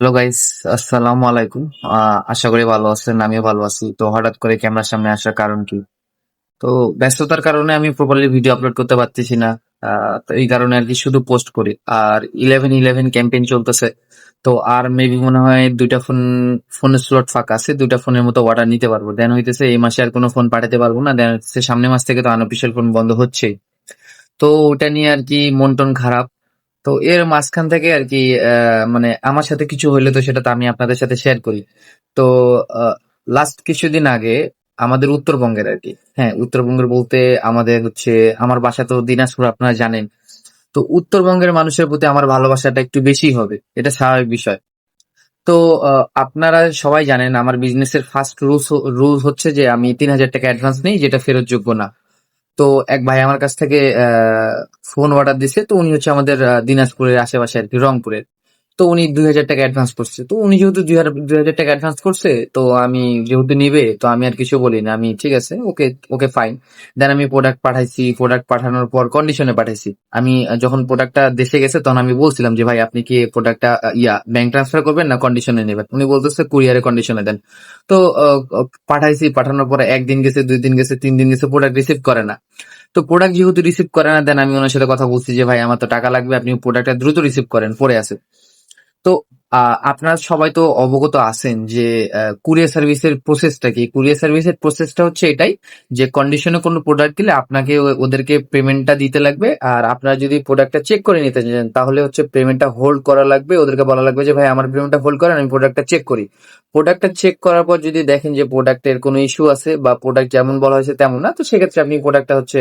Hello guys আসসালামু আলাইকুম আশা করি ভালো আছেন আমিও ভালো আছি। তো হঠাৎ করে ক্যামেরার সামনে আসার কারণ কি? তো ব্যস্ততার কারণে আমি প্রপারলি ভিডিও আপলোড করতে পারতেছি না। আহ, তো এই কারণে আর কি শুধু পোস্ট করি। আর ইলেভেন ইলেভেন ক্যাম্পেইন চলতেছে। তো আর মেবি মনে হয় দুইটা ফোন ফোনের স্লট ফাঁকা আছে দুইটা ফোনের মতো অর্ডার নিতে পারব। দেন হইতেছে এই মাসে আর কোনো ফোন পাঠাতে পারব না। দেন হচ্ছে সামনের মাস থেকে তো আনঅফিসিয়াল ফোন বন্ধ হচ্ছে তো ওটা নিয়ে আর কি মন টন খারাপ। তো এর মাঝখান থেকে আর কি মানে আমার সাথে কিছু হইলে তো সেটা তো আমি আপনাদের সাথে শেয়ার করি। তো লাস্ট কিছুদিন আগে আমাদের উত্তরবঙ্গের আর কি হ্যাঁ উত্তরবঙ্গের বলতে আমাদের হচ্ছে, আমার বাসা তো দিনাজপুর, আপনারা জানেন। তো উত্তরবঙ্গের মানুষের প্রতি আমার ভালোবাসাটা একটু বেশি হবে, এটা স্বাভাবিক বিষয়। তো আপনারা সবাই জানেন, আমার বিজনেসের ফার্স্ট রুলস রুল হচ্ছে যে আমি তিন হাজার টাকা অ্যাডভান্স নেই, যেটা ফেরত যোগ্য না। তো এক ভাই আমার কাছ থেকে ফোন অর্ডার দিছে। তো উনি হচ্ছে আমাদের দিনাজপুরের আশেপাশে আর কি, রংপুরের। তো উনি দুই হাজার টাকা অ্যাডভান্স করছে। তো উনি যেহেতু দুই হাজার টাকা অ্যাডভান্স করছে, তো আমি যেহেতু নিবে, তো আমি আর কিছু বলি না। আমি, ঠিক আছে, ওকে ওকে ফাইন দেন আমি প্রোডাক্ট পাঠাইছি প্রোডাক্ট পাঠানোর পর কন্ডিশনে পাঠাইছি। আমি যখন প্রোডাক্টটা দেশে গেছে, তখন আমি বলছিলাম যে, ভাই, আপনি কি প্রোডাক্টটা ইয়া ব্যাংক ট্রান্সফার করবেন না কন্ডিশনে নেবেন? উনি বলতেছে কুরিয়ারে কন্ডিশনে দেন। তো পাঠাইছি, পাঠানোর পরে একদিন গেছে, দুই দিন গেছে, তিন দিন গেছে প্রোডাক্ট রিসিভ করে না। তো প্রোডাক্ট যেহেতু রিসিভ করে না দেন আমি ওনার সাথে কথা বলছি যে, ভাই, আমার তো টাকা লাগবে, আপনি প্রোডাক্টটা দ্রুত রিসিভ করেন, পরে আছে। তো আহ, আপনারা সবাই তো অবগত আছেন যে কুরিয়ার সার্ভিসের প্রসেসটা কি? কুরিয়ার সার্ভিসের প্রসেসটা হচ্ছে এটাই যে কন্ডিশনে কোনো প্রোডাক্ট দিলে আপনাকে ওদেরকে পেমেন্টটা দিতে লাগবে। আর আপনারা যদি প্রোডাক্টটা চেক করে নিতে চান, তাহলে হচ্ছে পেমেন্টটা হোল্ড করা লাগবে। ওদেরকে বলা লাগবে যে, ভাই, আমার পেমেন্টটা হোল্ড করেন, আমি প্রোডাক্টটা চেক করি। প্রোডাক্টটা চেক করার পর যদি দেখেন যে প্রোডাক্টের কোনো ইস্যু আছে বা প্রোডাক্ট যেমন বলা হয়েছে তেমন না, তো সেক্ষেত্রে আপনি প্রোডাক্টটা হচ্ছে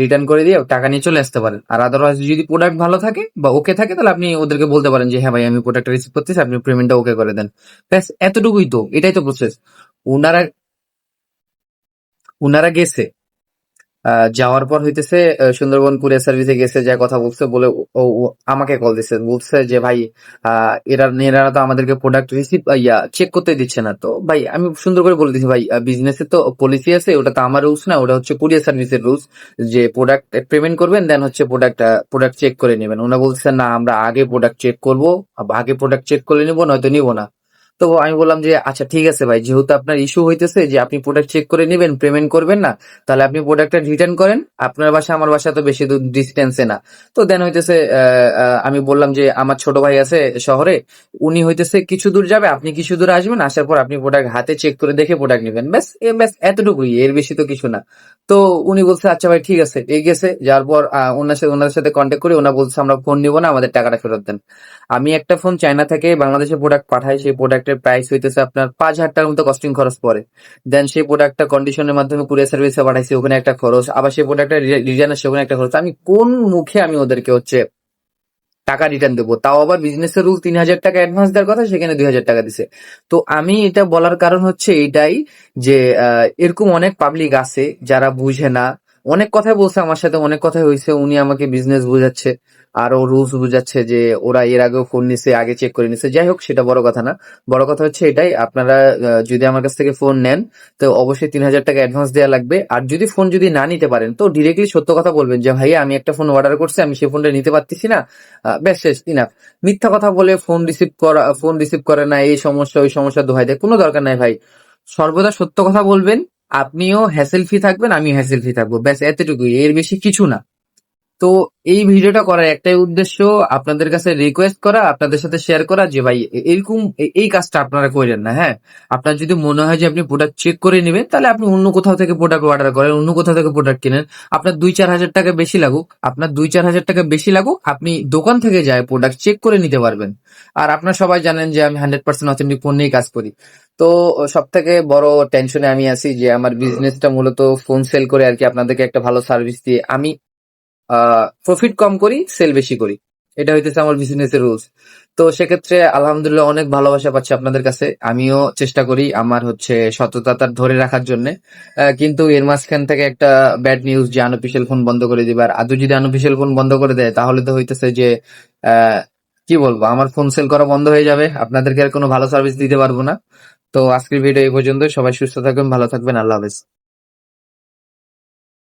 রিটার্ন করে দিয়ে টাকা নিয়ে চলে আসতে পারেন। আর আদারওয়াইজ যদি প্রোডাক্ট ভালো থাকে বা ওকে থাকে, তাহলে আপনি ওদেরকে বলতে পারেন যে হ্যাঁ ভাই, আমি প্রোডাক্টটা করতেছি, আপনি পেমেন্টটা ওকে করে দেন। ব্যাস, এতটুকুই তো, এটাই তো প্রসেস ওনারা ওনারা গেছে। যাওয়ার পর হইতেছে সুন্দরবন কুরিয়ার সার্ভিসে গেছে, যা কথা বলছে, বলে ও আমাকে কল দিছে। বলছে যে, ভাই এরা এরা তো আমাদেরকে প্রোডাক্ট রিসিভ ইয়া চেক করতে দিচ্ছে না তো। ভাই, আমি সুন্দর করে বলে দিচ্ছি ভাই বিজনেসের তো পলিসি আছে, ওটা তো আমার রুলস না, ওটা হচ্ছে কুরিয়ার সার্ভিসের রুলস যে প্রোডাক্ট পেমেন্ট করবেন দেন হচ্ছে প্রোডাক্ট প্রোডাক্ট চেক করে নেবেন। ওনা বলছে, না, আমরা আগে প্রোডাক্ট চেক করব আগে প্রোডাক্ট চেক করে নিবো, নয়তো নিবো না। তো আমি বললাম যে আচ্ছা ঠিক আছে ভাই, যেহেতু আপনার ইস্যু হইতেছে যে আপনি প্রোডাক্ট চেক করে নেবেন পেমেন্ট করবেন না, তাহলে আপনি প্রোডাক্টটা রিটার্ন করেন। আপনার বাসা, আমার বাসা তো বেশি দূর ডিস্টেন্সে না। তো দেন হইতেছে আমি বললাম যে, আমার ছোট ভাই আছে শহরে, উনি হইতেছে কিছু দূর যাবে, আপনি কিছু দূর আসবেন, আসার পর আপনি প্রোডাক্ট হাতে চেক করে দেখে প্রোডাক্ট নেবেন। ব্যাস, এ, ব্যাস, এতটুকুই, এর বেশি তো কিছু না। তো উনি বলছে আচ্ছা ভাই, ঠিক আছে। এই গেছে যার পর ওনার সাথে, ওনাদের সাথে কন্ট্যাক্ট করে ওনা বলছে, আমরা ফোন নিব না, আমাদের টাকাটা ফেরত দেন। আমি একটা ফোন চায়না থেকে বাংলাদেশে প্রোডাক্ট পাঠাই, সেই প্রোডাক্টের প্রাইস হইতেছে আপনার পাঁচ হাজার টাকার মতো কস্টিং খরচ পড়ে। দেন সেই প্রোডাক্টটা কন্ডিশনের মাধ্যমে কুরিয়ার সার্ভিসে পাঠাইছি, ওখানে একটা খরচ। আবার সেই প্রোডাক্টটা আসছে, ওখানে একটা খরচ। আমি কোন মুখে আমি ওদেরকে হচ্ছে টাকা রিটার্ন দেবো? তাও আবার বিজনেসের রুল তিন হাজার টাকা অ্যাডভান্স দেওয়ার কথা, সেখানে দুই হাজার টাকা দিছে। তো আমি এটা বলার কারণ হচ্ছে এটাই যে এরকম অনেক পাবলিক আছে যারা বুঝে না অনেক কথাই বলছে আমার সাথে, অনেক কথাই হয়েছে। উনি আমাকে বিজনেস বুঝাচ্ছে আর রুলস বুঝাচ্ছে যে ওরা এর আগেও ফোন নিছে, আগে চেক করে নিছে। যাই হোক, সেটা বড় কথা না। বড় কথা হচ্ছে এটাই, আপনারা যদি আমার কাছ থেকে ফোন নেন, তো অবশ্যই তিন হাজার টাকা অ্যাডভান্স দেওয়া লাগবে। আর যদি ফোন যদি না নিতে পারেন, তো ডিরেক্টলি সত্য কথা বলবেন যে, ভাইয়া, আমি একটা ফোন অর্ডার করছি, আমি সেই ফোনটা নিতে পারতেছি না। ব্যাস, শেষ ইনাফ মিথ্যা কথা বলে ফোন রিসিভ করা ফোন রিসিভ করে না, এই সমস্যা, ওই সমস্যা দোহাই দেয়। কোনো দরকার নাই ভাই। সর্বদা সত্য কথা বলবেন আপনিও হ্যাসেল ফ্রি থাকবেন আমিও হ্যাসেল ফ্রি থাকব। ব্যাস এতটুকুই। এর বেশি কিছু না। তো এই ভিডিওটা করার একটাই উদ্দেশ্য আপনাদের কাছে রিকোয়েস্ট করা, আপনাদের সাথে শেয়ার করা যে ভাই এরকম এই কাজটা আপনারা করেন না হ্যাঁ? আপনার যদি মনে হয় যে আপনি প্রোডাক্ট চেক করে নেবেন, তাহলে আপনি অন্য কোথাও থেকে প্রোডাক্ট অর্ডার করেন, অন্য কোথাও থেকে প্রোডাক্ট কিনেন। আপনার দুই চার হাজার টাকা বেশি লাগুক, আপনার দুই চার হাজার টাকা বেশি লাগুক, আপনি দোকান থেকে যায় প্রোডাক্ট চেক করে নিতে পারবেন। আর আপনারা সবাই জানেন যে আমি হান্ড্রেড পার্সেন্ট অথেন্টিক নিয়ে কাজ করি। তো সব থেকে বড় টেনশনে আমি আছি যে আমার বিজনেসটা মূলত ফোন সেল করে আর কি আপনাদেরকে একটা ভালো সার্ভিস দিয়ে আমি প্রফিট কম করি সেল বেশি করি। এটা হইতেছে আমার বিজনেসের রুলস তো সেক্ষেত্রে আলহামদুলিল্লাহ অনেক ভালোবাসা পাচ্ছি আপনাদের কাছে। আমিও চেষ্টা করি আমার হচ্ছে সততাটা ধরে রাখার জন্য। কিন্তু এর মাঝখান থেকে একটা ব্যাড নিউজ যে আনঅফিসিয়াল ফোন বন্ধ করে দিবে। আর আদৌ যদি আনঅফিসিয়াল ফোন বন্ধ করে দেয়, তাহলে তো হইতেছে যে কি বলব, আমার ফোন সেল করা বন্ধ হয়ে যাবে। আপনাদেরকে আর কোনো ভালো সার্ভিস দিতে পারব না। তো আজকের ভিডিও এই পর্যন্ত সবাই সুস্থ থাকবেন ভালো থাকবেন। আল্লাহ হাফেজ।